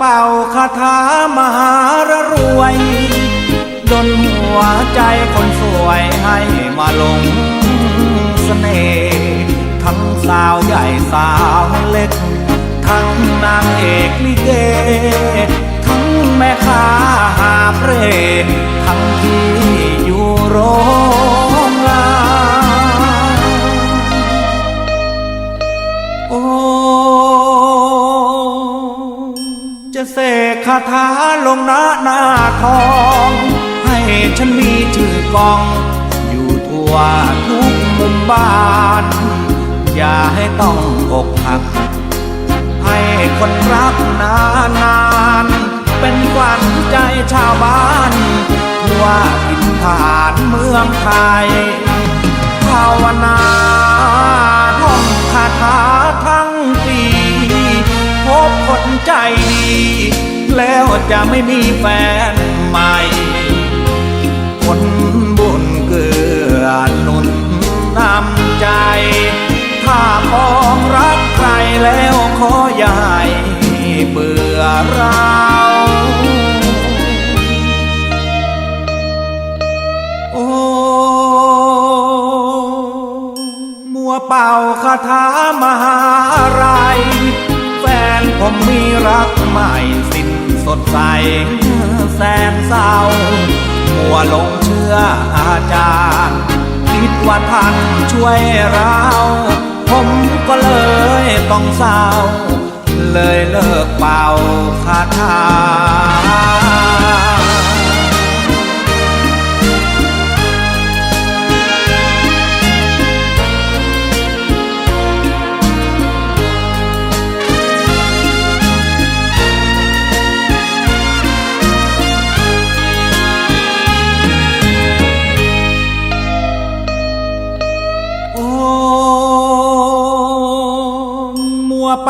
ป่าคาถามหารรวยดนหัวใจคนสวยให้มาหลงเสน่ห์ทั้งสาวใหญ่สาวเล็ก ทั้งนางเอกลิเกทั้ง คาถาลงหน้าหน้าทอง ให้ฉันมีชื่อกอง อยู่ทั่วทุกมุมบ้าน อย่าให้ต้องอกหัก ให้คนรักนานนานเป็นขวัญใจชาวบ้านทั่วทินฐานเมืองไทย ภาวนาท่องคาถาทั้งปี พบคนใจดี แล้วจะไม่มีแฟนใหม่ คนบุญเกือหนุนนำใจ ถ้ามองรักใครแล้วขอยาให้เบื่อเราโอ้มัวเป่าคาถามหาไรแฟนผมมีรักใหม่ ดใสแสนเศร้ามัวลงเชื่ออาจารย์ คิดว่าท่านช่วยเรา ผมก็เลยต้องเศร้า เลยเลิกเป่าคาถา